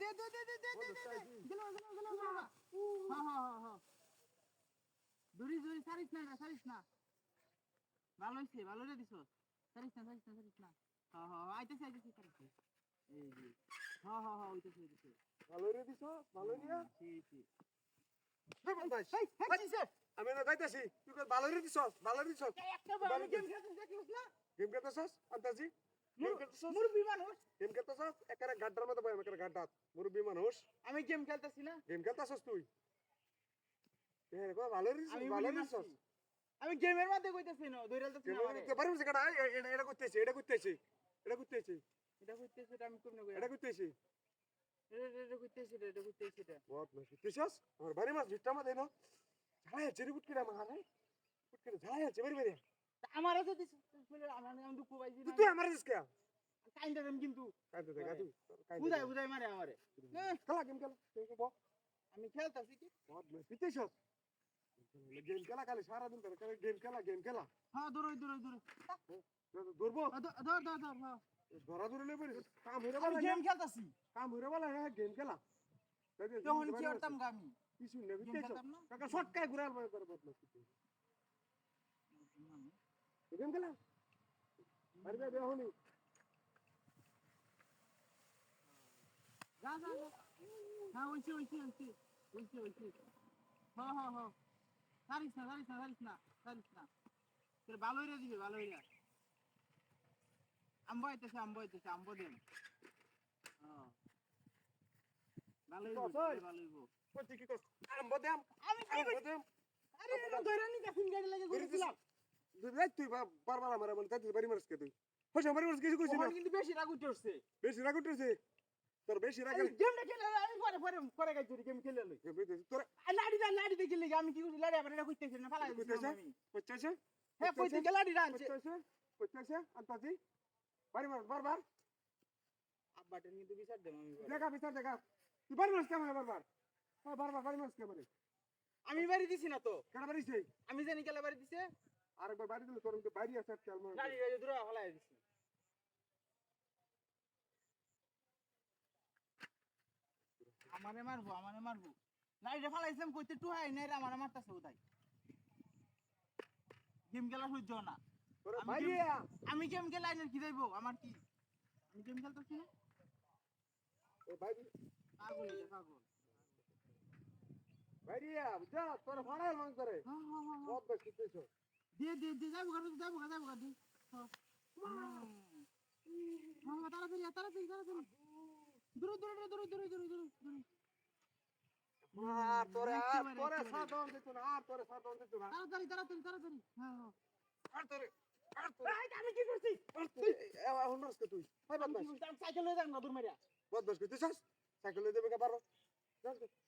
দে দে দে দে দে দে দে গেলো গেলো গেলো গেলো হা হা হা হা। দড়ি দড়ি সারিস না রে, সারিস না। ভালো হইছে ভালো রে দিছো। সারিস না সারিস না সারিস না। হা হা হা, আইতেছে আইতেছে সারিস এই যে। হা হা হা হইতেছে হইতেছে ভালো রে দিছ? ভালো নিয়া হ্যাঁ কিসে? আমি না যাইতাছি। তুই ভালো রে দিছ? ভালো রে দিছ? একটা বার গেম খেলতে না? গেম খেলতেছস? আন্তাজি মুরব্বি মানুষ। গেম খেলতেছস? একারে গাড্ডার মতো বয় একারে গাড্ডাত মুরব্বি মানুষ। আমি গেম খেলতেছি না? গেম খেলতেছস তুই? এ রে ভালো আমি ভালো না আমি গেমের মধ্যে কইতেছি না দৈরালতেছি না আমারে। কে পারিস কেডা? এটা এটা করতেছি এটা করতেছি। এটা করতেছি এটা আমি কই এটা করতেছি। এটা বহুত আমার বাড়ি মাছ ভিটটা মা দেনো ঝাড়াই আছে রে কুটকিরা মা রে ঝাড়াই আছে বাড়ি বাড়ি আমার আছে দিছ বলে আমার আমি দুঃখ পাইছি তুই আমার দিস কে? কাইন্দা দেন কিন্তু। কাইতে দে গাদু বুঝাই বুঝাই মারে আমারে। খেলা গেম খেলা তুই কো আমি খেলতাছি কি? বহুত গেম খেলা খালি সারা দিন ধরে গেম খেলা গেম খেলা। হ্যাঁ ধরবো? ধর ধর ধর ধর। হ্যাঁ ধরা ধরে লই পারিস কাম হইরে আমি গেম খেলতাছি। কাম হইরে বলা হ্যাঁ গেম খেলা। তখন কি করতাম কিছু গেম খেলতাম না? কাকা শটকায় ঘুরাল করে বদলা হ্যাঁ হ্যাঁ হ্যাঁ হ্যাঁ। সারিস না সারিস না সারিস না সারিস না। তোর ভালো হইরা দিবে ভালো হইরা। আম্ব আইতেছে আম্ব আইতেছে আম্ব দেন। হ্যাঁ। ভালো হইব হইব। কই কি আরম্ভ দেম আমি কি আরম্ভ দেম। আরে ধরে নি গাফিন গাড়ি লাগে দুই তুই বারবার আমার মনে তাই বাড়ি কে তুই? হইছে মারছ কিছু কইছিস না। কিন্তু বেশি রাগ উঠে উঠছে বেশি রাগ উঠেছে তোর বেশি রাগ গেমটা খেলে আমি পরে পরে গেম খেলে লই। তোর লাড়ি দা লাড়ি লাগি আমি কি করছি লাড়ি আবার এটা কইতেছি না ফালা কইতেছে? আমি কইতেছে? হ্যাঁ কইতে গেল লাড়ি আনছে কইতেছে? কইতেছে? আন্তাজি বাড়ি মার বারবার? আব্বাটা নিয়ে বিচার আমি দেখা বিচার দেখা। তুই বাড়ি মারছ কেমন বারবার? হ্যাঁ বারবার বাড়ি মারছ কেমন আমি বাড়ি দিছি না তো। কেন বাড়ি আমি জানি গেলে বাড়ি দিছে। আরেকবার বাড়ি দিলে তোর বাড়ি আছে খেয়াল মনে লাড়ি গাড়ি দূরে ফলাই দিছি। আমারে মারবো আমারে মারবো। লাড়িটা ফালাইছিলাম কইতে টু হাই নাই আমারে মারতাছে উদাই গেম খেলা সহ্য না। আমি গেম খেলা আইনের কি যাইবো? আমার কি? আমি গেম খেলতেছি না? ও ভাই পাগল পাগল। ভাইয়া বুঝা তোর ফাড়াল মন করে হ্যাঁ। বেশ দে দে দে যাব গা যাব গা যাব গা দে। হ্যাঁ হ্যাঁ তাড়াতাড়ি আয়, তাড়াতাড়ি তাড়াতাড়ি। দূরে দূরে দূরে দূরে দূরে দূরে দূরে আর তোরে আর তোরে সাধন দিত না আর তোরে সাধন দিত না। তাড়াতাড়ি তাড়াতাড়ি তাড়াতাড়ি। হ্যাঁ হ্যাঁ। আর তোরে আর তোরে। আমি কি করছি? তুই এখন তুই। আমি বদমাস সাইকেল লয়ে যাব না দূর মারিয়া বদমাস করতেছস সাইকেল লই দেবে কে পারো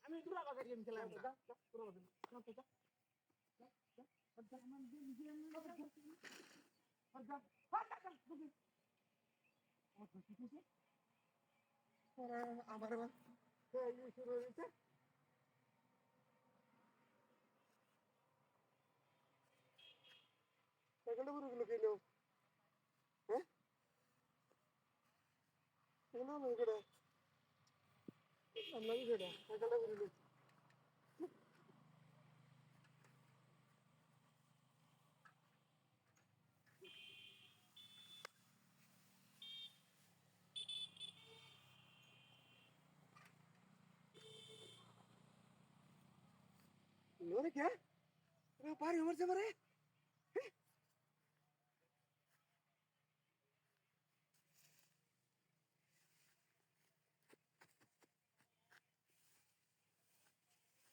আমি দূর আবার খেলাম আমার এবার এই শুরু হয়েছে সাইকেলটা পুরো গুলো কিনো হ্যাঁ কেন না এটা আমরা এটা সাইকেলটা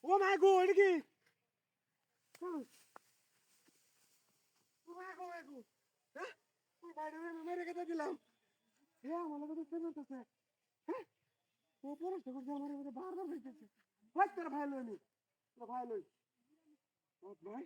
মাই গড মাই গড হ্যাঁ ও বাইরে মেরে কথা দিলাম হ্যাঁ আমার কথা শুনে তো হ্যাঁ ও পরে তো করে আমার বারবার হইতেছে ভাই তোর ভাই লইনি তোর ভাই লই What, right?